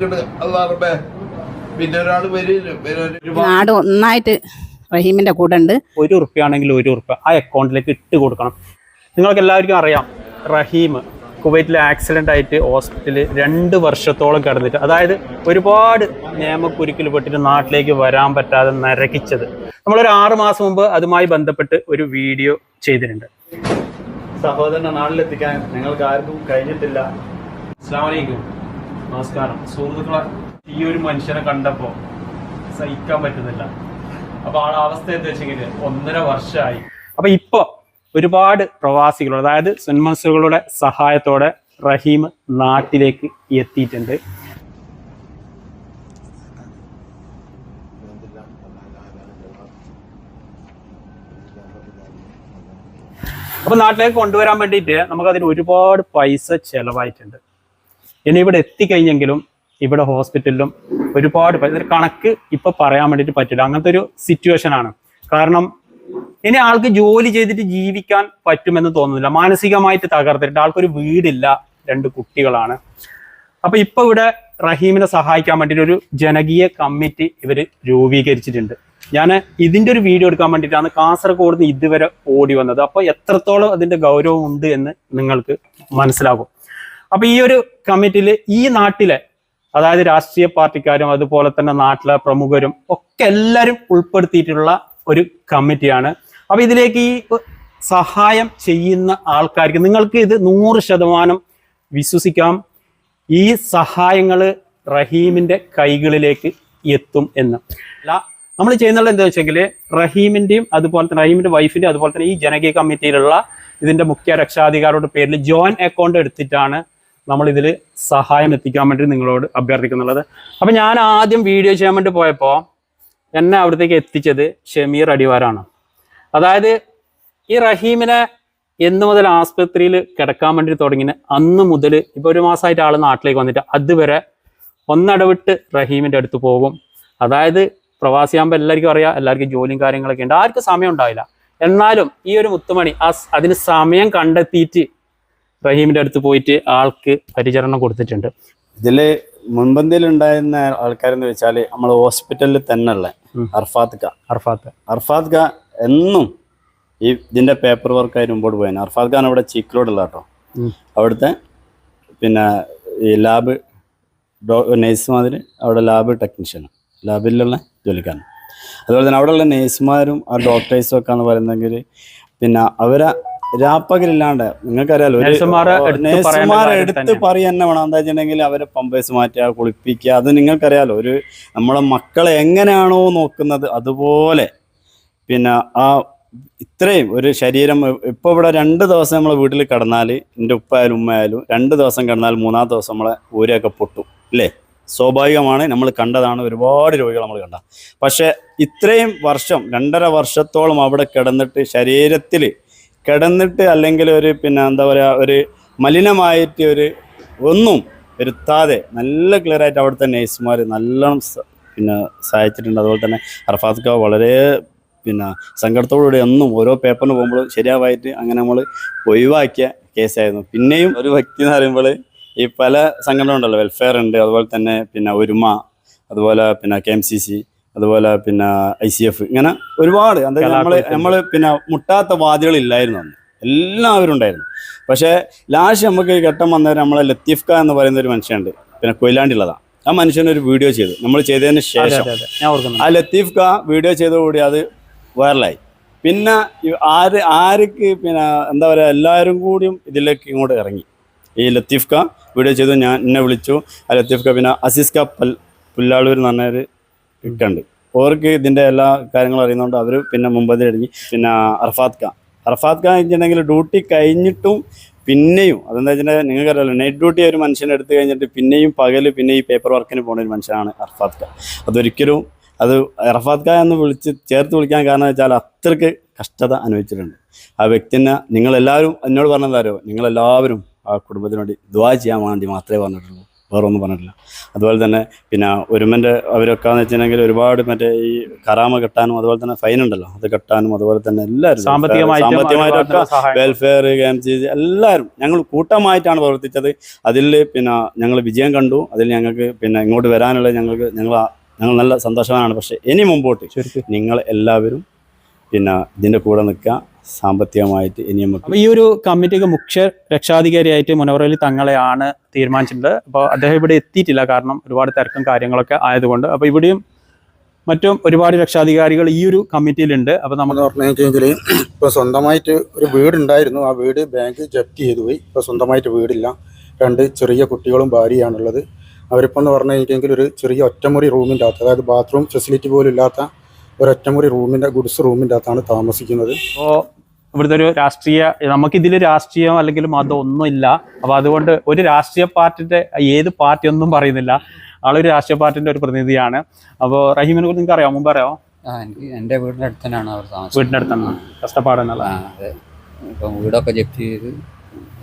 പിന്നെ ഒരാൾ നാട് ഒന്നായിട്ട് റഹീമിന്റെ കൂടെ ഉണ്ട്. ഒരു ഉറുപ്പ്യാണെങ്കിൽ ഒരു ഉറുപ്പ്യ ആ അക്കൗണ്ടിലേക്ക് ഇട്ട് കൊടുക്കണം. നിങ്ങൾക്ക് എല്ലാവർക്കും അറിയാം റഹീം കുവൈറ്റിൽ ആക്സിഡന്റ് ആയിട്ട് ഹോസ്പിറ്റലിൽ രണ്ട് വർഷത്തോളം കിടന്നിട്ട് അതായത് ഒരുപാട് നിയമക്കുരുക്കിൽ പെട്ടിട്ട് നാട്ടിലേക്ക് വരാൻ പറ്റാതെ നരകിച്ചത്. നമ്മളൊരു ആറ് മാസം മുമ്പ് അതുമായി ബന്ധപ്പെട്ട് ഒരു വീഡിയോ ചെയ്തിട്ടുണ്ട്. സഹോദരനെ നാട്ടിലെത്തിക്കാൻ നിങ്ങൾക്ക് ആർക്കും കഴിഞ്ഞിട്ടില്ല. അസ്സാം വലൈക്കും നമസ്കാരം. സുഹൃത്തുക്കളെ ഈ ഒരു മനുഷ്യനെ കണ്ടപ്പോൾ സഹിക്കാൻ പറ്റുന്നില്ല. അപ്പൊ ആ അവസ്ഥ എന്താ വെച്ചെങ്കിൽ ഒന്നര വർഷമായി അപ്പൊ ഇപ്പൊ ഒരുപാട് പ്രവാസികൾ അതായത് സന്മനസ്സുകളുടെ സഹായത്തോടെ റഹീം നാട്ടിലേക്ക് എത്തിയിട്ടുണ്ട്. അപ്പൊ നാട്ടിലേക്ക് കൊണ്ടുവരാൻ വേണ്ടിയിട്ട് നമുക്ക് അതിന് ഒരുപാട് പൈസ ചെലവായിട്ടുണ്ട്. ഇനി ഇവിടെ എത്തിക്കഴിഞ്ഞെങ്കിലും ഇവിടെ ഹോസ്പിറ്റലിലും ഒരുപാട് കണക്ക് ഇപ്പൊ പറയാൻ വേണ്ടിയിട്ട് പറ്റില്ല. അങ്ങനത്തെ ഒരു സിറ്റുവേഷൻ ആണ്. കാരണം ഇനി ആൾക്ക് ജോലി ചെയ്തിട്ട് ജീവിക്കാൻ പറ്റുമെന്ന് തോന്നുന്നില്ല. മാനസികമായിട്ട് തകർത്തിട്ട് ആൾക്കൊരു വീടില്ല രണ്ട് കുട്ടികളാണ്. അപ്പൊ ഇപ്പൊ ഇവിടെ റഹീമിനെ സഹായിക്കാൻ വേണ്ടിയിട്ട് ഒരു ജനകീയ കമ്മിറ്റി ഇവർ രൂപീകരിച്ചിട്ടുണ്ട്. ഞാൻ ഇതിന്റെ ഒരു വീഡിയോ എടുക്കാൻ വേണ്ടിയിട്ടാണ് കാസർഗോഡ് നിന്ന് ഇതുവരെ ഓടി വന്നത്. അപ്പൊ എത്രത്തോളം അതിന്റെ ഗൗരവം ഉണ്ട് എന്ന് നിങ്ങൾക്ക് മനസ്സിലാകും. അപ്പൊ ഈ ഒരു കമ്മിറ്റിയിൽ ഈ നാട്ടിലെ അതായത് രാഷ്ട്രീയ പാർട്ടിക്കാരും അതുപോലെ തന്നെ നാട്ടിലെ പ്രമുഖരും ഒക്കെ എല്ലാവരും ഉൾപ്പെടുത്തിയിട്ടുള്ള ഒരു കമ്മിറ്റിയാണ്. അപ്പൊ ഇതിലേക്ക് ഈ സഹായം ചെയ്യുന്ന ആൾക്കാർക്ക് നിങ്ങൾക്ക് ഇത് നൂറ് ശതമാനം വിശ്വസിക്കാം. ഈ സഹായങ്ങൾ റഹീമിന്റെ കൈകളിലേക്ക് എത്തും എന്ന്. അല്ല നമ്മൾ ചെയ്യുന്നത് എന്താ വെച്ചെങ്കിൽ റഹീമിന്റെയും അതുപോലെ തന്നെ റഹീമിന്റെ വൈഫിന്റെ അതുപോലെ തന്നെ ഈ ജനകീയ കമ്മിറ്റിയിലുള്ള ഇതിന്റെ മുഖ്യ രക്ഷാധികാരിയുടെ പേരിൽ ജോയിന്റ് അക്കൗണ്ട് എടുത്തിട്ടാണ് നമ്മൾ ഇതിൽ സഹായം എത്തിക്കാൻ വേണ്ടി നിങ്ങളോട് അഭ്യർത്ഥിക്കുന്നുള്ളത്. അപ്പൊ ഞാൻ ആദ്യം വീഡിയോ ചെയ്യാൻ വേണ്ടി പോയപ്പോൾ എന്നെ അവിടത്തേക്ക് എത്തിച്ചത് ഷമീർ അടിവാരാണ്. അതായത് ഈ റഹീമിനെ എന്ന് മുതൽ ആസ്പത്രിയിൽ കിടക്കാൻ വേണ്ടി തുടങ്ങിയ അന്ന് മുതൽ ഇപ്പൊ ഒരു മാസമായിട്ട് ആൾ നാട്ടിലേക്ക് വന്നിട്ട് അതുവരെ ഒന്നടവിട്ട് റഹീമിന്റെ അടുത്ത് പോകും. അതായത് പ്രവാസിയാകുമ്പോൾ എല്ലാവർക്കും അറിയാം എല്ലാവർക്കും ജോലിയും കാര്യങ്ങളൊക്കെ ഉണ്ട്. ആർക്കും സമയം ഉണ്ടാവില്ല. എന്നാലും ഈ ഒരു മുത്തുമണി ആ അതിന് സമയം കണ്ടെത്തിയിട്ട് റഹീമിന്റെ അടുത്ത് പോയിട്ട് ആൾക്ക് പരിചരണം കൊടുത്തിട്ടുണ്ട്. ഇതിൽ മുൻപന്തിയിൽ ഉണ്ടായിരുന്ന ആൾക്കാരെന്ന് വെച്ചാൽ നമ്മൾ ഹോസ്പിറ്റലിൽ തന്നെ ഉള്ള അർഫാദ് അർഫാത്ത് ഖാൻ അർഫാത്ത്. അർഫാത്ത് ഖാൻ എന്നും ഈ ഇതിന്റെ പേപ്പർ വർക്ക് ആയി മുമ്പോട്ട് പോയാണ് അർഫാദ് ഖാൻ അവിടെ ചീക്കിലോടുള്ള കേട്ടോ. അവിടുത്തെ പിന്നെ ഈ ലാബ് നേഴ്സുമാതിരി അവിടെ ലാബ് ടെക്നീഷ്യൻ ലാബിലുള്ള ജോലിക്കാരൻ അതുപോലെ തന്നെ അവിടെയുള്ള നേഴ്സുമാരും ആ ഡോക്ടേഴ്സും ഒക്കെ എന്ന് പറയുന്നെങ്കിൽ പിന്നെ അവരെ രാപ്പകലില്ലാണ്ട് നിങ്ങൾക്കറിയാലോ ഒരു നഴ്സുമാരെ എടുത്ത് തന്നെയാണ്. തന്നെ വേണം. എന്താ വെച്ചിട്ടുണ്ടെങ്കിൽ അവരെ പമ്പേഴ്സ് മാറ്റുക കുളിപ്പിക്കുക. അത് നിങ്ങൾക്കറിയാലോ ഒരു നമ്മളെ മക്കളെ എങ്ങനെയാണോ നോക്കുന്നത് അതുപോലെ. പിന്നെ ആ ഇത്രയും ഒരു ശരീരം ഇപ്പോൾ ഇവിടെ രണ്ട് ദിവസം നമ്മളെ വീട്ടിൽ കിടന്നാൽ എന്റെ ഉപ്പായാലും ഉമ്മയായാലും രണ്ട് ദിവസം കിടന്നാൽ മൂന്നാം ദിവസം നമ്മളെ ഊരൊക്കെ പൊട്ടും അല്ലേ സ്വാഭാവികമാണ്. നമ്മൾ കണ്ടതാണ് ഒരുപാട് രോഗികൾ നമ്മൾ കണ്ട. പക്ഷേ ഇത്രയും വർഷം രണ്ടര വർഷത്തോളം അവിടെ കിടന്നിട്ട് ശരീരത്തിൽ കിടന്നിട്ട് അല്ലെങ്കിൽ ഒരു പിന്നെ എന്താ പറയുക ഒരു മലിനമായിട്ട് ഒരു ഒന്നും വരുത്താതെ നല്ല ക്ലിയർ ആയിട്ട് അവിടുത്തെ നേഴ്സുമാർ നല്ലോണം പിന്നെ സഹായിച്ചിട്ടുണ്ട്. അതുപോലെ തന്നെ അർഫാദ് ഖാ വളരെ പിന്നെ സങ്കടത്തോടുകൂടി ഒന്നും ഓരോ പേപ്പറിന് പോകുമ്പോൾ ശരിയാവായിട്ട് അങ്ങനെ നമ്മൾ ഒഴിവാക്കിയ കേസായിരുന്നു പിന്നെയും ഒരു വ്യക്തി എന്ന് പറയുമ്പോൾ ഈ പല സംഘടന ഉണ്ടല്ലോ വെൽഫെയർ ഉണ്ട് അതുപോലെ തന്നെ പിന്നെ ഒരുമ അതുപോലെ പിന്നെ കെ എം സി സി അതുപോലെ പിന്നെ ഐ സി എഫ് ഇങ്ങനെ ഒരുപാട് എന്താ നമ്മൾ നമ്മൾ പിന്നെ മുട്ടാത്ത വാദികളില്ലായിരുന്നു അന്ന്. എല്ലാവരും ഉണ്ടായിരുന്നു. പക്ഷേ ലാസ്റ്റ് നമുക്ക് ഈ ഘട്ടം വന്നവർ നമ്മളെ ലത്തീഫ് ഖാൻ എന്ന് പറയുന്ന ഒരു മനുഷ്യനുണ്ട്. പിന്നെ കൊയിലാണ്ടിയുള്ളതാണ് ആ മനുഷ്യൻ ഒരു വീഡിയോ ചെയ്തു. നമ്മൾ ചെയ്തതിന് ശേഷം ആ ലത്തീഫ് ഖാ വീഡിയോ ചെയ്തതോടുകൂടി അത് വൈറലായി. പിന്നെ ആര് ആർക്ക് പിന്നെ എന്താ പറയുക എല്ലാവരും കൂടിയും ഇതിലേക്ക് ഇങ്ങോട്ട് ഇറങ്ങി. ഈ ലത്തീഫ് വീഡിയോ ചെയ്തു ഞാൻ എന്നെ വിളിച്ചു. ആ ലത്തീഫ് പിന്നെ അസീസ് ഖാ പൽ പുല്ലാളൂർ എന്ന് പറഞ്ഞൊരു ഇട്ടുണ്ട് അവർക്ക് ഇതിന്റെ എല്ലാ കാര്യങ്ങളും അറിയുന്നതുകൊണ്ട് അവർ പിന്നെ മുമ്പതിൽ ഇറങ്ങി. പിന്നെ അർഫാത്ത് ഖാൻ. അർഫാത്ത് ഖാൻ വെച്ചിട്ടുണ്ടെങ്കിൽ ഡ്യൂട്ടി കഴിഞ്ഞിട്ടും പിന്നെയും അതെന്താ വെച്ചിട്ടുണ്ടെങ്കിൽ നിങ്ങൾക്കറിയാലോ നൈറ്റ് ഡ്യൂട്ടി ഒരു മനുഷ്യനെ എടുത്തു കഴിഞ്ഞിട്ട് പിന്നെയും പകൽ പിന്നെ ഈ പേപ്പർ വർക്കിന് പോകുന്ന ഒരു മനുഷ്യനാണ് അർഫാത്ത് ഖാൻ. അതൊരിക്കലും അത് അറഫാത്ത് ഖാൻ എന്ന് വിളിച്ച് ചേർത്ത് വിളിക്കാൻ കാരണം വെച്ചാൽ അത്രയ്ക്ക് കഷ്ടത അനുഭവിച്ചിട്ടുണ്ട്. ആ വ്യക്തിനെ നിങ്ങളെല്ലാവരും എന്നോട് പറഞ്ഞതാരോ നിങ്ങളെല്ലാവരും ആ കുടുംബത്തിന് വേണ്ടി ദ്വാ ചെയ്യാൻ വേണ്ടി മാത്രമേ പറഞ്ഞിട്ടുള്ളൂ. വേറെ ഒന്നും പറഞ്ഞിട്ടില്ല. അതുപോലെ തന്നെ പിന്നെ ഒരുമന്റെ അവരൊക്കെ എന്ന് വെച്ചിട്ടുണ്ടെങ്കിൽ ഒരുപാട് മറ്റേ ഈ കറാമ കെട്ടാനും അതുപോലെ തന്നെ ഫൈൻ ഉണ്ടല്ലോ. അത് കെട്ടാനും അതുപോലെ തന്നെ എല്ലാവരും സാമ്പത്തികമായിട്ടും സാമ്പത്തികമായിട്ടൊക്കെ വെൽഫെയർ. വെൽഫെയർ ഗെയിംസ് എല്ലാവരും ഞങ്ങൾ കൂട്ടമായിട്ടാണ് പ്രവർത്തിച്ചത്. അതിൽ പിന്നെ ഞങ്ങൾ വിജയം കണ്ടു. അതിൽ ഞങ്ങൾക്ക് പിന്നെ ഇങ്ങോട്ട് വരാനുള്ള ഞങ്ങൾക്ക് ഞങ്ങൾ ഞങ്ങൾ നല്ല സന്തോഷവാനാണ്. പക്ഷേ ഇനി മുമ്പോട്ട് നിങ്ങൾ എല്ലാവരും പിന്നെ ഇതിന്റെ കൂടെ നിൽക്കുക. സാമ്പത്തികമായിട്ട് ഇനി നമുക്ക് ഈ ഒരു കമ്മിറ്റിക്ക് മുഖ്യ രക്ഷാധികാരിയായിട്ട് മുനവറലി തങ്ങളെയാണ് തീരുമാനിച്ചിട്ടുള്ളത്. അപ്പോൾ അദ്ദേഹം ഇവിടെ എത്തിയിട്ടില്ല. കാരണം ഒരുപാട് തിരക്കും കാര്യങ്ങളൊക്കെ ആയതുകൊണ്ട്. അപ്പോൾ ഇവിടെയും മറ്റും ഒരുപാട് രക്ഷാധികാരികൾ ഈ ഒരു കമ്മിറ്റിയിലുണ്ട്. അപ്പോൾ നമ്മൾ എന്ന് പറഞ്ഞെങ്കിൽ ഇപ്പോൾ സ്വന്തമായിട്ട് ഒരു വീടുണ്ടായിരുന്നു. ആ വീട് ബാങ്ക് ജപ്തി ചെയ്തു പോയി. ഇപ്പോൾ സ്വന്തമായിട്ട് വീടില്ല. രണ്ട് ചെറിയ കുട്ടികളും ഭാര്യയാണുള്ളത്. അവരിപ്പോൾ എന്ന് പറഞ്ഞു കഴിഞ്ഞെങ്കിൽ ഒരു ചെറിയ ഒറ്റമുറി റൂമിന്റെ അകത്ത് അതായത് ബാത്റൂം ഫെസിലിറ്റി പോലും ഇല്ലാത്ത ഒരൊറ്റമുറി ഒറ്റമുറി റൂമിന്റെ ഗുഡ്സ് റൂമിന്റെ അകത്താണ് താമസിക്കുന്നത്. ഇപ്പോൾ ഇവിടുത്തെ ഒരു രാഷ്ട്രീയ നമുക്കിതിൽ രാഷ്ട്രീയം അല്ലെങ്കിൽ മതം ഒന്നുമില്ല. അപ്പോൾ അതുകൊണ്ട് ഒരു രാഷ്ട്രീയ പാർട്ടിന്റെ ഏത് പാർട്ടി ഒന്നും പറയുന്നില്ല. ആളൊരു രാഷ്ട്രീയ പാർട്ടിന്റെ ഒരു പ്രതിനിധിയാണ്. അപ്പോൾ റഹീമിനെ കുറിച്ച് നിങ്ങൾക്ക് അറിയാമോ മുമ്പ് അറിയാമോ എന്റെ വീടിന്റെ അടുത്ത് തന്നെയാണ് അവർ താമസം വീടിന്റെ അടുത്താണ്. കഷ്ടപ്പാടെന്നല്ല ആ അതെ. ഇപ്പം വീടൊക്കെ ജപ്തി ചെയ്ത്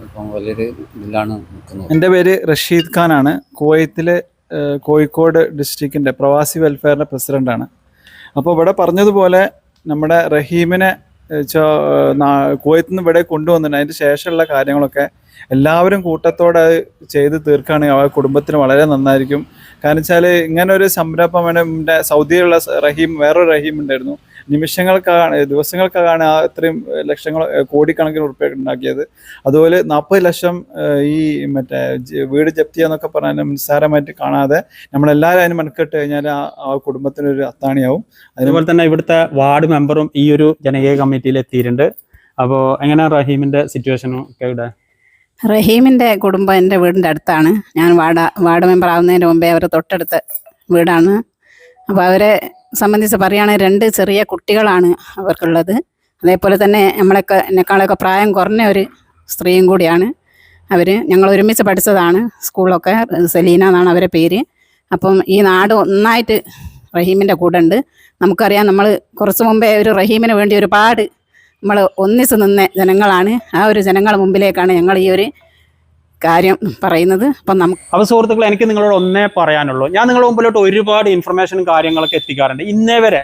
ഇപ്പം വലിയൊരു ഇതിലാണ് നിൽക്കുന്നത്. എന്റെ പേര് റഷീദ് ഖാനാണ്. കുവൈത്തിലെ ഏഹ്, കോഴിക്കോട് ഡിസ്ട്രിക്റ്റിന്റെ പ്രവാസി വെൽഫെയറിന്റെ പ്രസിഡന്റാണ്. അപ്പോൾ ഇവിടെ പറഞ്ഞതുപോലെ നമ്മുടെ റഹീമിനെ നാ- കുവൈത്തിൽ നിന്ന് ഇവിടെ കൊണ്ടുവന്നിട്ടുണ്ട്. അതിന്റെ ശേഷമുള്ള കാര്യങ്ങളൊക്കെ എല്ലാവരും കൂട്ടത്തോടെ ചെയ്ത് തീർക്കുകയാണെങ്കിൽ ആ കുടുംബത്തിന് വളരെ നന്നായിരിക്കും. കാരണം വെച്ചാൽ ഇങ്ങനെ ഒരു സംരംഭം സൗദിയിലുള്ള റഹീം വേറൊരു റഹീം ഉണ്ടായിരുന്നു. നിമിഷങ്ങൾക്കാണ് ദിവസങ്ങൾക്കാണ് ആ ഇത്രയും ലക്ഷങ്ങൾ കോടിക്കണക്കിന് ഉറുപ്പ്യ ഉണ്ടാക്കിയത്. അതുപോലെ നാൽപ്പത് ലക്ഷം ഈ മറ്റേ വീട് ജപ്തി എന്നൊക്കെ പറഞ്ഞാൽ നിസ്സാരമായിട്ട് കാണാതെ നമ്മളെല്ലാവരും അതിന് മെനക്കെട്ട് കഴിഞ്ഞാൽ ആ ആ കുടുംബത്തിനൊരു അത്താണിയാവും. അതുപോലെ തന്നെ ഇവിടുത്തെ വാർഡ് മെമ്പറും ഈ ഒരു ജനകീയ കമ്മിറ്റിയിൽ എത്തിയിട്ടുണ്ട് അപ്പോൾ എങ്ങനെയാണ് റഹീമിന്റെ സിറ്റുവേഷനും ഒക്കെ ഇവിടെ? റഹീമിന്റെ കുടുംബം എന്റെ വീടിന്റെ അടുത്താണ്. ഞാൻ വാർഡ് വാർഡ് മെമ്പർ ആവുന്നതിന് മുമ്പേ അവർ തൊട്ടടുത്ത് വീടാണ്. അപ്പോൾ അവരെ സംബന്ധിച്ച് പറയുകയാണെങ്കിൽ രണ്ട് ചെറിയ കുട്ടികളാണ് അവർക്കുള്ളത്. അതേപോലെ തന്നെ നമ്മളൊക്കെ എന്നെക്കാളൊക്കെ പ്രായം കുറഞ്ഞ ഒരു സ്ത്രീയും കൂടിയാണ് അവർ ഞങ്ങൾ ഒരുമിച്ച് പഠിച്ചതാണ് സ്കൂളൊക്കെ. സെലീന എന്നാണ് അവരെ പേര്. അപ്പം ഈ നാട് ഒന്നായിട്ട് റഹീമിന്റെ കൂടെ ഉണ്ട് നമുക്കറിയാം നമ്മൾ കുറച്ച് മുമ്പേ ഒരു റഹീമിന് വേണ്ടി ഒരുപാട് നമ്മൾ ഒന്നിച്ച് നിന്ന ജനങ്ങളാണ്. ആ ഒരു ജനങ്ങളുടെ മുമ്പിലേക്കാണ് ഞങ്ങൾ ഈ ഒരു കാര്യം പറയുന്നത്. അപ്പം നമുക്ക് അപ്പോൾ സുഹൃത്തുക്കൾ എനിക്ക് നിങ്ങളോട് ഒന്നേ പറയാനുള്ളൂ. ഞാൻ നിങ്ങളുടെ മുമ്പിലോട്ട് ഒരുപാട് ഇൻഫർമേഷനും കാര്യങ്ങളൊക്കെ എത്തിക്കാറുണ്ട്. ഇന്നേ വരെ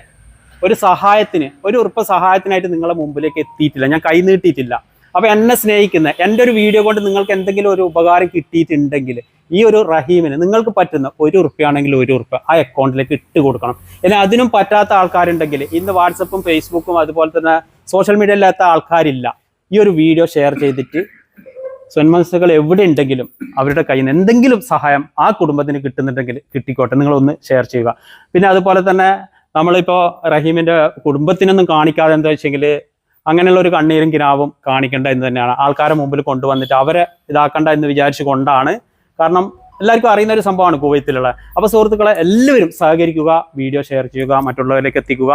ഒരു സഹായത്തിന് ഒരു ഉറപ്പ് സഹായത്തിനായിട്ട് നിങ്ങളുടെ മുമ്പിലേക്ക് എത്തിയിട്ടില്ല. ഞാൻ കൈ നീട്ടിയിട്ടില്ല. അപ്പോൾ എന്നെ സ്നേഹിക്കുന്ന എന്റെ ഒരു വീഡിയോ കൊണ്ട് നിങ്ങൾക്ക് എന്തെങ്കിലും ഒരു ഉപകാരം കിട്ടിയിട്ടുണ്ടെങ്കിൽ ഈ ഒരു റഹീമിന് നിങ്ങൾക്ക് പറ്റുന്ന ഒരു ഉറുപ്പ്യാണെങ്കിൽ ഒരു ഉറുപ്പ് ആ അക്കൗണ്ടിലേക്ക് ഇട്ട് കൊടുക്കണം. ഇനി അതിനും പറ്റാത്ത ആൾക്കാരുണ്ടെങ്കിൽ ഇന്ന് വാട്സപ്പും ഫേസ്ബുക്കും അതുപോലെ തന്നെ സോഷ്യൽ മീഡിയ ഇല്ലാത്ത ആൾക്കാരില്ല. ഈ ഒരു വീഡിയോ ഷെയർ ചെയ്തിട്ട് സ്വന്മനസ്സുകൾ എവിടെ ഉണ്ടെങ്കിലും അവരുടെ കയ്യിൽ നിന്ന് എന്തെങ്കിലും സഹായം ആ കുടുംബത്തിന് കിട്ടുന്നുണ്ടെങ്കിൽ കിട്ടിക്കോട്ടെ. നിങ്ങളൊന്ന് ഷെയർ ചെയ്യുക. പിന്നെ അതുപോലെ തന്നെ നമ്മളിപ്പോൾ റഹീമിന്റെ കുടുംബത്തിനൊന്നും കാണിക്കാതെ എന്താ വെച്ചെങ്കിൽ അങ്ങനെയുള്ള ഒരു കണ്ണീരും കിനാവും കാണിക്കേണ്ട എന്ന് തന്നെയാണ്. ആൾക്കാരെ മുമ്പിൽ കൊണ്ടുവന്നിട്ട് അവരെ ഇതാക്കണ്ട എന്ന് വിചാരിച്ചു കൊണ്ടാണ്. കാരണം എല്ലാവർക്കും അറിയുന്ന ഒരു സംഭവമാണ് കുവൈത്തിലുള്ള. അപ്പോൾ സുഹൃത്തുക്കളെ എല്ലാവരും സഹകരിക്കുക വീഡിയോ ഷെയർ ചെയ്യുക മറ്റുള്ളവരിലേക്ക് എത്തിക്കുക.